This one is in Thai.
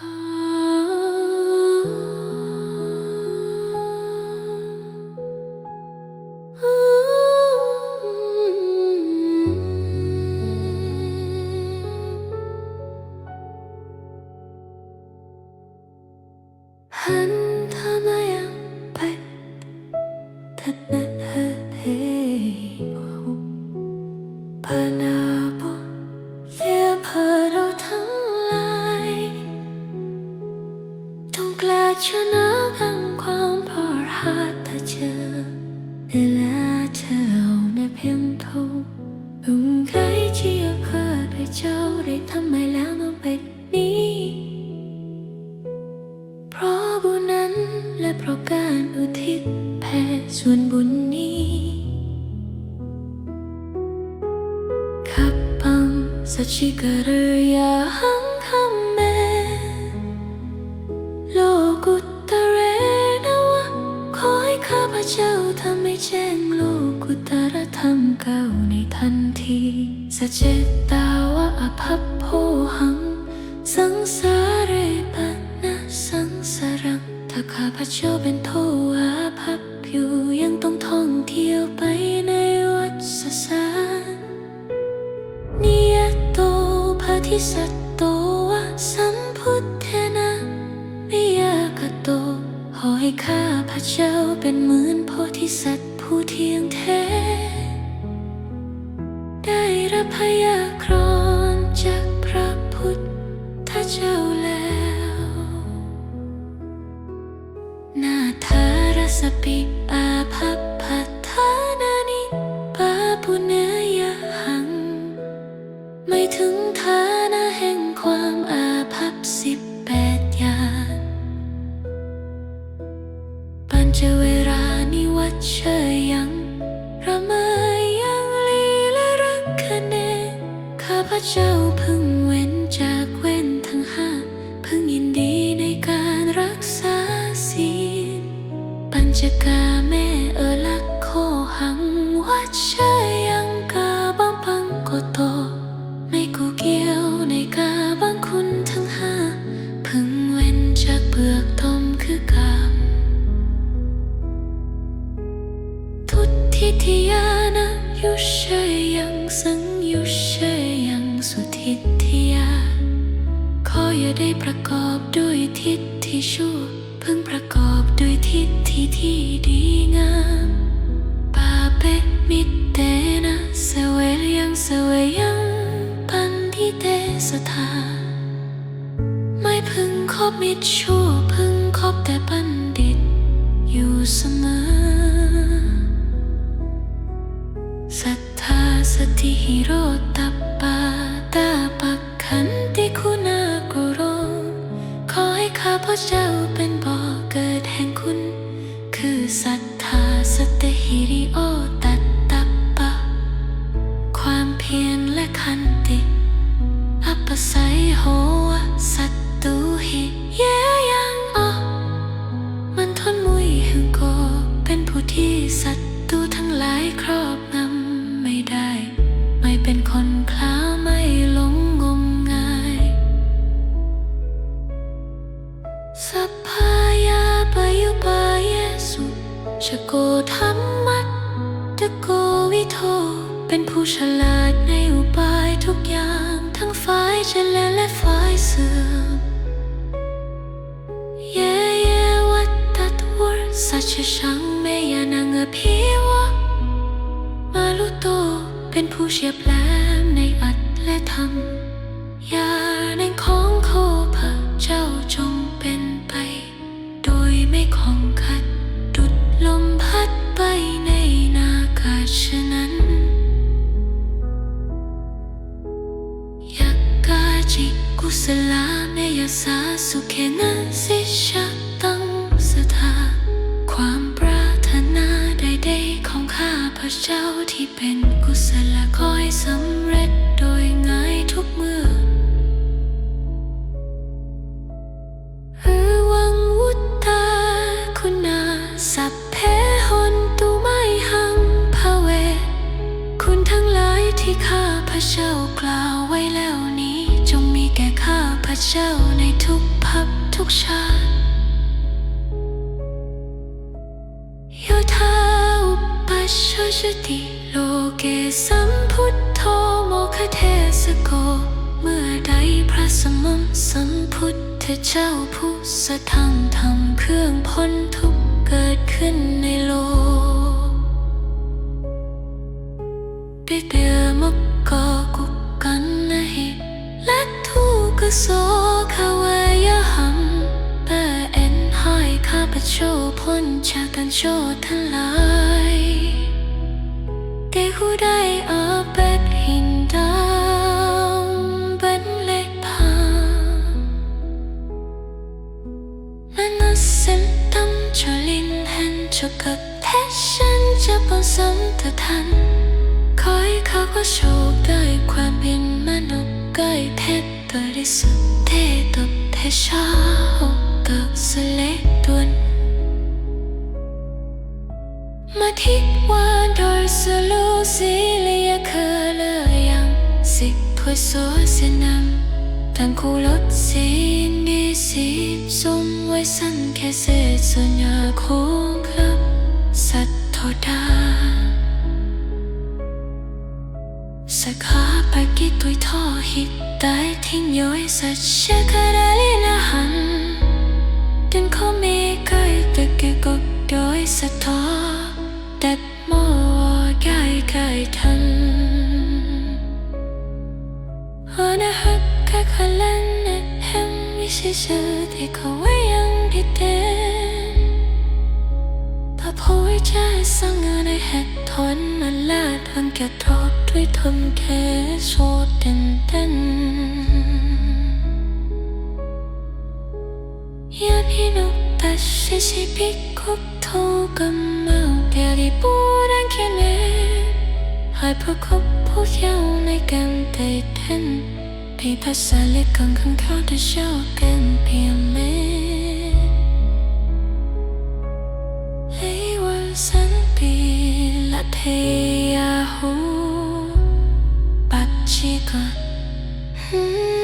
หันเชนะกันความพอรหัสถ้าเจอเวลาเธอเอาในเพียงเท่าอุ่นไกที่ยากเพื่อให้เจ้าได้ทำไมแล้วมาเป็นนี้ เพราะบุญนั้นและเพราะการอุทิศแผ่ส่วนบุญนี้ขับบังสัจจิกะเรย ท่องเที่ยวไปในวัฏสารนิยโตภาทิสัตโตวะสัมพุทเทนะนิยากโตขอให้ข้าพเจ้าเป็นเหมือนโพธิสัตว์ผู้เที่ยงแท้ สปิอาภัพพัทธานานิปาปุเนยหัง ไม่ถึงฐานะแห่งความอาภัพสิบแปดย่างปัญจเวรานิวัชเชยยังระมยยังลีและรักคะเนข้าพเจ้าเพึ่ง ปัญจกาแม่เลักโคหังวัดเชยังกาบังพังโกโตไม่กูเกี่ยวในกาบังคุณทั้งห้าเพึ่งเว้นจาก เปลือกตมคือกาม ทุติทิยานะ ยุเชยยังสังยุเชยยัง สุทิทิยา ขออย่าได้ประกอบด้วยทิศที่ชั่ว พิ่งประกอบด้วยทิศที่ที่ดีงามปาเปมิเตนะเสวลยังเสเวยังปันทิเตสทาไม่พึงคบมิตรชั่วพึงคบแต่บัณฑิต อยู่เสมอศรัทธาสติหิโรตัปปาตาปักขันติคุณากุโรขอให้ข้าพเจ้าเป็น ที่ศัตรูทั้งหลายครอบงำไม่ได้ ไม่เป็นคนคล้าไม่หลงงมงายสัพพายาปยุปายเยสุชโกธรรมัตตะโกวิโท เป็นผู้ฉลาดในอุบายทุกอย่าง ทั้งฝ่ายเจริญและฝ่ายเสื่อม สัจชังเมยานังอภิวะมาลุโตเป็นผู้เฉียบแหลมในอัตและธรรมยาในของโคพระเจ้าจงเป็นไป โดยไม่ของขัด ดุดลมพัดไปในนากาศฉะนั้นยักกาจิกุสลาเมยาสาสุเขนะสิชะ ข้าพระเจ้าที่เป็นกุศลขอให้สำเร็จโดยง่ายทุกเมื่อหือวังวุตตาคุณาสัพเพหนตุไม่หังภาเว คุณทั้งหลายที่ข้าพระเจ้ากล่าวไว้แล้วนี้ จงมีแก่ข้าพระเจ้าในทุกภพทุกชาติ ชชชติโลเกสัมพุทโธโมคเทสโก เมื่อใดพระสมมสัมพุทธเจ้าผู้สะทำทำเครื่องพ้นทุกเกิดขึ้นในโลกได้เดมกกกุกกันนะฮิและทุกโสขาวยหัมแต่เอ็นให้ข้าพเจ้าพ้นจากกันโชทั้งหลาย กับแพชรฉันจะผสมเธอทัน คอยเขาก็โชคด้ยความเป็นมนุษย์ก้อทเพชรบริสุทธิ์เทตบเทชาหกกับสเลตุนมาทิกว่าโดยสลูซิเลียเคเลยังสิบพวยโซเซนัำ คู่ลดสิ้นมีสีสมไว้สั้นแค่เศษส่วนยาโค้งครับสัตว์โทดาสักขาไปกี่ตุยท่อหิตไดทิ้งย้อยสัตว์เชื่อคาราลีนาหันดึงเขามีไกลตะเกียกกย้อยสัตว์ทอดัดหม้อใกล้ใกล้ทัน어느 흑흑할란 햄이 시절이 거웨양 비된 바보의 자상을 했던 말라 당겨도 뒤통 계속 땐땐 연희노 다시 시비 꼭토금 마음별이 뽀랑기네 ให้พวกเขาพวกเยาในการไต่เต้นปีภาษาเล็กของข้างเขาที่ชอบกัน เพียงเมให้วันสันปีละเทียหูปัจจิกน